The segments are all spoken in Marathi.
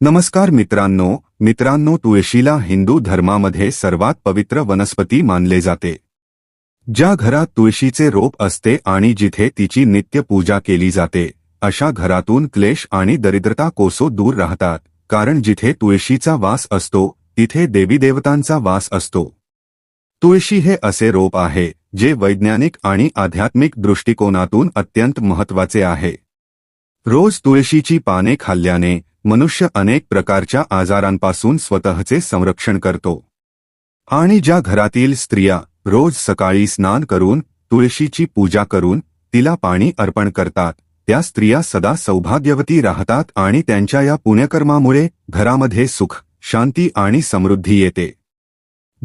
नमस्कार मित्रांनो मित्रांनो तुळशीला हिंदू धर्मामध्ये सर्वात पवित्र वनस्पती मानले जाते. ज्या घरात तुळशीचे रोप असते आणि जिथे तिची नित्य पूजा केली जाते अशा घरातून क्लेश आणि दरिद्रता कोसो दूर राहतात कारण जिथे तुळशीचा वास असतो तिथे देवीदेवतांचा वास असतो. तुळशी हे असे रोप आहे जे वैज्ञानिक आणि आध्यात्मिक दृष्टिकोनातून अत्यंत महत्त्वाचे आहे. रोज तुळशीची पाने खाल्ल्याने मनुष्य अनेक प्रकारच्या आजारांपासून स्वतःचे संरक्षण करतो. आणि ज्या घरातील स्त्रिया रोज सकाळी स्नान करून तुळशीची पूजा करून तिला पाणी अर्पण करतात त्या स्त्रिया सदा सौभाग्यवती राहतात आणि त्यांच्या या पुण्यकर्मामुळे घरामध्ये सुख शांती आणि समृद्धी येते.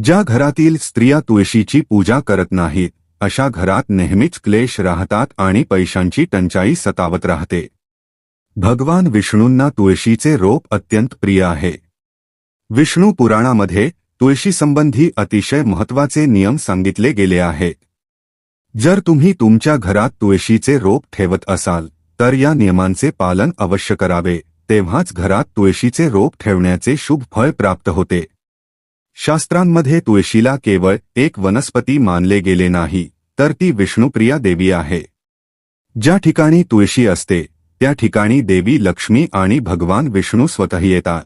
ज्या घरातील स्त्रिया तुळशीची पूजा करत नाहीत अशा घरात नेहमीच क्लेश राहतात आणि पैशांची टंचाई सतावत राहते. भगवान विष्णूंना तुळशीचे रोप अत्यंत प्रिय आहे. विष्णू पुराणामध्ये तुळशीसंबंधी अतिशय महत्त्वाचे नियम सांगितले गेले आहेत जर तुम्ही तुमच्या घरात तुळशीचे रोप ठेवत असाल तर या नियमांचे पालन अवश्य करावे तेव्हाच घरात तुळशीचे रोप ठेवण्याचे शुभ फळ प्राप्त होते. शास्त्रांमध्ये तुळशीला केवळ एक वनस्पती मानले गेले नाही तर ती विष्णुप्रिया देवी आहे. ज्या ठिकाणी तुळशी असते त्या ठिकाणी देवी लक्ष्मी आणि भगवान विष्णू स्वतः येतात.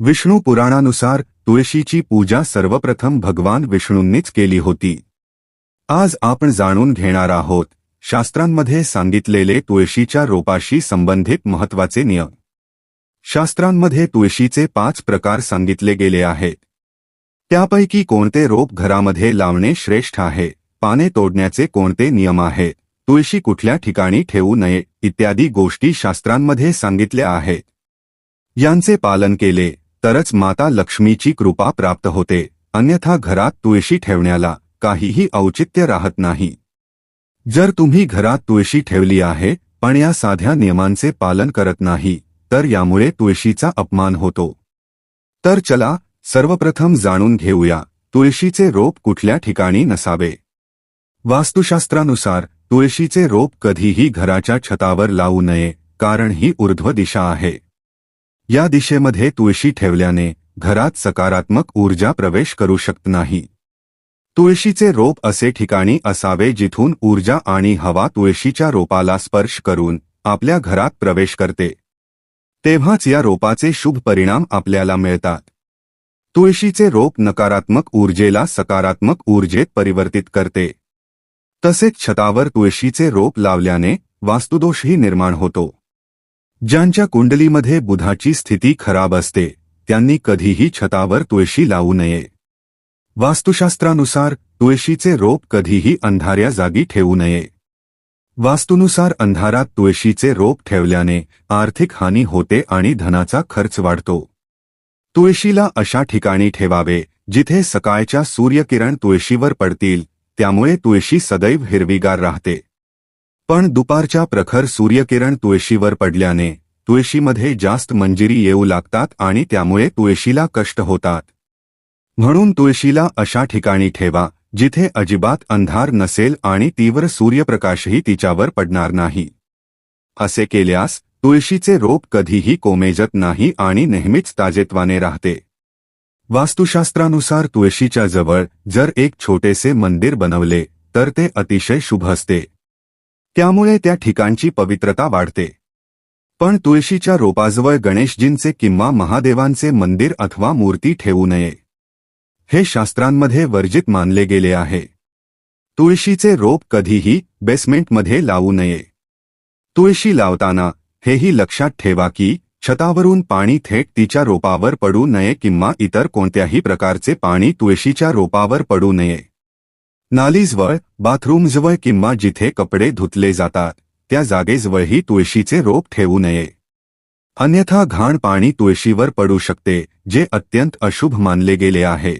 विष्णू पुराणानुसार तुळशीची पूजा सर्वप्रथम भगवान विष्णूंनीच केली होती. आज आपण जाणून घेणार आहोत शास्त्रांमध्ये सांगितलेले तुळशीच्या रोपाशी संबंधित महत्त्वाचे नियम. शास्त्रांमध्ये तुळशीचे पाच प्रकार सांगितले गेले आहेत. त्यापैकी कोणते रोप घरामध्ये लावणे श्रेष्ठ आहे पाने तोडण्याचे कोणते नियम आहेत तुळशी कुठल्या ठिकाणी ठेवू नये इत्यादी गोष्टी शास्त्रांमध्ये सांगितल्या आहेत. यांचे पालन केले तरच माता लक्ष्मीची कृपा प्राप्त होते अन्यथा घरात तुळशी ठेवण्याला काहीही औचित्य राहत नाही. जर तुम्ही घरात तुळशी ठेवली आहे पण या साध्या नियमांचे पालन करत नाही तर यामुळे तुळशीचा अपमान होतो. तर चला सर्वप्रथम जाणून घेऊया तुळशीचे रोप कुठल्या ठिकाणी नसावे? वास्तुशास्त्रानुसार तुळशीचे रोप कधीही घराच्या छतावर लावू नये कारण ही ऊर्ध्व दिशा आहे. या दिशेमध्ये तुळशी ठेवल्याने घरात सकारात्मक ऊर्जा प्रवेश करू शकत नाही. तुळशीचे रोप असे ठिकाणी असावे जिथून ऊर्जा आणि हवा तुळशीच्या रोपाला स्पर्श करून आपल्या घरात प्रवेश करते. तेव्हाच या रोपाचे शुभ परिणाम आपल्याला मिळतात. तुळशीचे रोप नकारात्मक ऊर्जेला सकारात्मक ऊर्जेत परिवर्तित करते. तसेच छतावर तुळशीचे रोप लावल्याने वास्तुदोषही निर्माण होतो. ज्यांच्या कुंडलीमध्ये बुधाची स्थिती खराब असते त्यांनी कधीही छतावर तुळशी लावू नये. वास्तुशास्त्रानुसार तुळशीचे रोप कधीही अंधाऱ्या जागी ठेवू नये. वास्तुनुसार अंधारात तुळशीचे रोप ठेवल्याने आर्थिक हानी होते आणि धनाचा खर्च वाढतो. तुळशीला अशा ठिकाणी ठेवावे जिथे सकाळच्या सूर्यकिरण तुळशीवर पडतील त्यामुळे तुळशी सदैव हिरवीगार राहते. पण दुपारच्या प्रखर सूर्यकिरण तुळशीवर पडल्याने तुळशीमध्ये जास्त मंजिरी येऊ लागतात आणि त्यामुळे तुळशीला कष्ट होतात. म्हणून तुळशीला अशा ठिकाणी ठेवा जिथे अजिबात अंधार नसेल आणि तीव्र सूर्यप्रकाशही तिच्यावर पडणार नाही. असे केल्यास तुळशीचे रोप कधीही कोमेजत नाही आणि नेहमीच ताजेत्वाने राहते. वास्तुशास्त्रानुसार तुळशीच्या जवळ जर एक छोटेसे मंदिर बनवले तर ते अतिशय शुभ असते. त्यामुळे त्या ठिकाणची पवित्रता वाढते. पण तुळशीच्या रोपाजवळ गणेशजींचे किंवा महादेवांचे मंदिर अथवा मूर्ती ठेवू नये. हे शास्त्रांमध्ये वर्जित मानले गेले आहे. तुळशीचे रोप कधीही बेसमेंटमध्ये लावू नये. तुळशी लावताना हेही लक्षात ठेवा की छतावरून पाणी थेट तिच्या रोपावर पडू नये किंवा इतर कोणत्याही प्रकारचे पाणी तुळशीच्या रोपावर पडू नये. नालीजवळ बाथरूमजवळ किंवा जिथे कपडे धुतले जातात त्या जागेजवळही तुळशीचे रोप ठेवू नये. अन्यथा घाण पाणी तुळशीवर पडू शकते जे अत्यंत अशुभ मानले गेले आहे.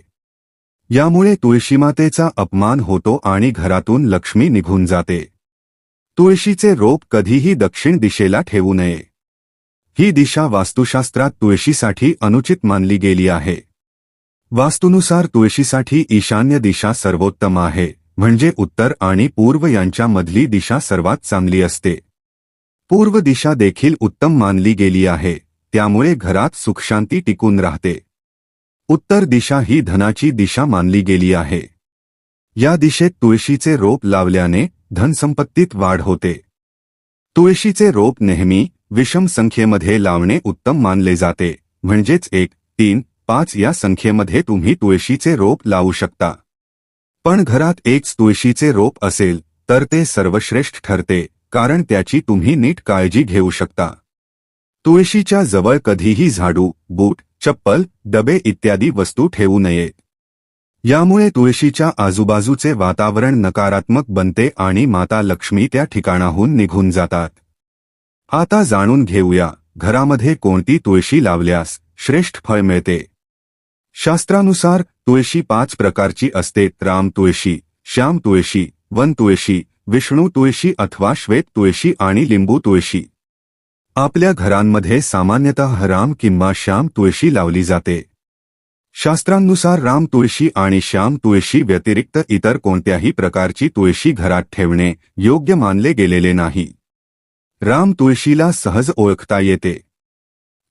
यामुळे तुळशीमातेचा अपमान होतो आणि घरातून लक्ष्मी निघून जाते. तुळशीचे रोप कधीही दक्षिण दिशेला ठेवू नये. ही दिशा वास्तुशास्त्रात तुळशीसाठी अनुचित मानली गेली आहे. वास्तुनुसार तुळशीसाठी ईशान्य दिशा सर्वोत्तम आहे म्हणजे उत्तर आणि पूर्व यांच्यामधली दिशा सर्वात चांगली असते. पूर्व दिशा देखील उत्तम मानली गेली आहे त्यामुळे घरात सुखशांती टिकून राहते. उत्तर दिशा ही धनाची दिशा मानली गेली आहे. या दिशेत तुळशीचे रोप लावल्याने धनसंपत्तीत वाढ होते. तुळशीचे रोप नेहमी विषम संख्येमध्ये लावणे उत्तम मानले जाते. म्हणजेच एक तीन पाच या संख्येमध्ये तुम्ही तुळशीचे रोप लावू शकता. पण घरात एकच तुळशीचे रोप असेल तर ते सर्वश्रेष्ठ ठरते कारण त्याची तुम्ही नीट काळजी घेऊ शकता. तुळशीच्या जवळ कधीही झाडू बूट चप्पल डबे इत्यादी वस्तू ठेवू नयेत यामुळे तुळशीच्या आजूबाजूचे वातावरण नकारात्मक बनते आणि माता लक्ष्मी त्या ठिकाणाहून निघून जातात. आता जाणून घेऊया घरामध्ये कोणती तुळशी लावल्यास श्रेष्ठ फळ मिळते? शास्त्रानुसार तुळशी पाच प्रकारची असते राम तुळशी श्याम तुळशी वन तुळशी विष्णू तुळशी अथवा श्वेत तुळशी आणि लिंबू तुळशी. आपल्या घरांमध्ये सामान्यतः राम किंवा श्याम तुळशी लावली जाते. शास्त्रांनुसार राम तुळशी आणि श्याम तुळशी व्यतिरिक्त इतर कोणत्याही प्रकारची तुळशी घरात ठेवणे योग्य मानले गेलेले नाही. राम तुळशीला सहज ओळखता येते.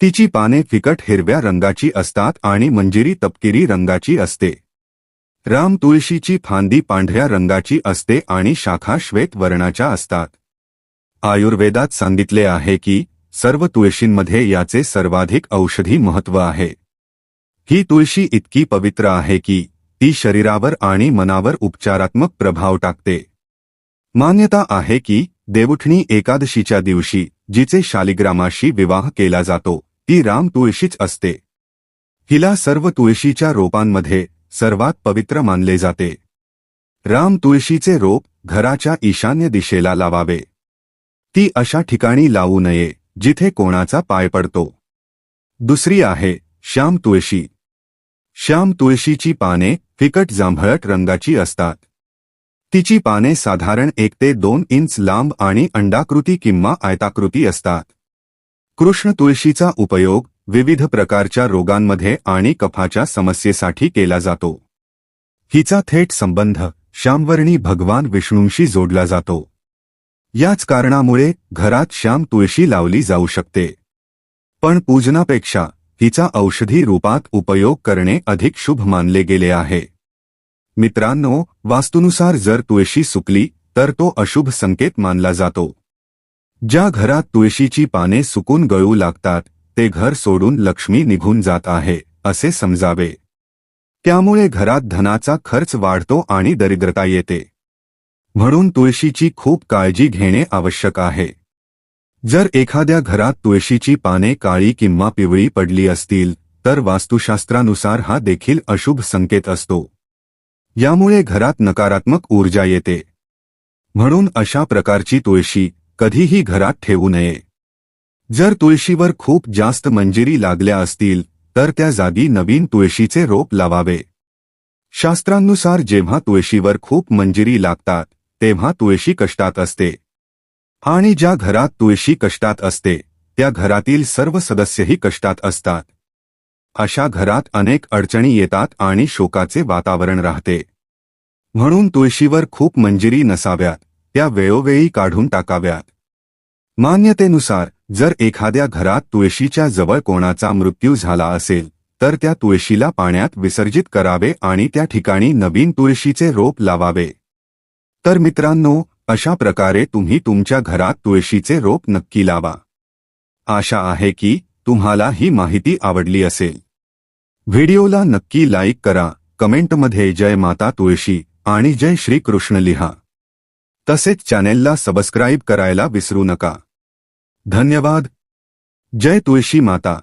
तिची पाने फिकट हिरव्या रंगाची असतात आणि मंजिरी तपकिरी रंगाची असते. राम तुळशीची फांदी पांढऱ्या रंगाची असते आणि शाखा श्वेत वर्णाच्या असतात. आयुर्वेदात सांगितले आहे की सर्व तुळशींमध्ये याचे सर्वाधिक औषधी महत्त्व आहे. ही तुळशी इतकी पवित्र आहे की ती शरीरावर आणि मनावर उपचारात्मक प्रभाव टाकते. मान्यता आहे की देवुठणी एकादशीच्या दिवशी जिचे शालिग्रामाशी विवाह केला जातो ती राम तुळशीच असते. हिला सर्व तुळशीच्या रोपांमध्ये सर्वात पवित्र मानले जाते. राम तुळशीचे रोप घराच्या ईशान्य दिशेला लावावे. ती अशा ठिकाणी लावू नये जिथे कोणाचा पाय पडतो. दुसरी आहे श्याम तुळशी. श्याम तुळशीची पाने फिकट जांभळट रंगाची असतात. तिची पाने साधारण एक ते दोन इंच लांब आणि अंडाकृती किंवा आयताकृती असतात. कृष्ण तुळशीचा उपयोग विविध प्रकारच्या रोगांमध्ये आणि कफाच्या समस्येसाठी केला जातो. हिचा थेट संबंध श्यामवर्णी भगवान विष्णूंशी जोडला जातो. याच कारणामुळे घरात श्याम तुळशी लावली जाऊ शकते. पण पूजनापेक्षा हिचा औषधी रूपात उपयोग करणे अधिक शुभ मानले गेले आहे. मित्रांनो वास्तुनुसार जर तुळशी सुकली तर तो अशुभ संकेत मानला जातो. ज्या घरात तुळशीची पाने सुकून गळू लागतात ते घर सोडून लक्ष्मी निघून जात आहे असे समजावे. त्यामुळे घरात धनाचा खर्च वाढतो आणि दरिद्रता येते. म्हणून तुळशीची खूप काळजी घेणे आवश्यक आहे. जर एखाद्या घरात तुळशीची पाने काळी किंवा पिवळी पडली असतील तर वास्तुशास्त्रानुसार हा देखील अशुभ संकेत असतो. यामुळे घरात नकारात्मक ऊर्जा येते. म्हणून अशा प्रकारची तुळशी कधीही घरात ठेवू नये. जर तुळशीवर खूप जास्त मंजिरी लागल्या असतील तर त्या जागी नवीन तुळशीचे रोप लावावे. शास्त्रांनुसार जेव्हा तुळशीवर खूप मंजिरी लागतात तेव्हा तुळशी कष्टात असते. आणि ज्या घरात तुळशी कष्टात असते त्या घरातील सर्व सदस्यही कष्टात असतात. अशा घरात अनेक अडचणी येतात आणि शोकाचे वातावरण राहते. म्हणून तुळशीवर खूप मंजिरी नसाव्यात त्या वेळोवेळी काढून टाकाव्यात. मान्यतेनुसार जर एखाद्या घरात तुळशीच्या जवळ कोणाचा मृत्यू झाला असेल तर त्या तुळशीला पाण्यात विसर्जित करावे आणि त्या ठिकाणी नवीन तुळशीचे रोप लावावे. तर मित्रांनो अशा प्रकारे तुम्ही तुमच्या घरात तुळशीचे रोप नक्की लावा. आशा आहे की तुम्हाला ही माहिती आवडली असेल. व्हिडिओला नक्की लाईक करा कमेंटमध्ये जय माता तुळशी आणि जय श्री कृष्ण लिहा. तसेच चॅनेलला सबस्क्राईब करायला विसरू नका. धन्यवाद. जय तुळशी माता.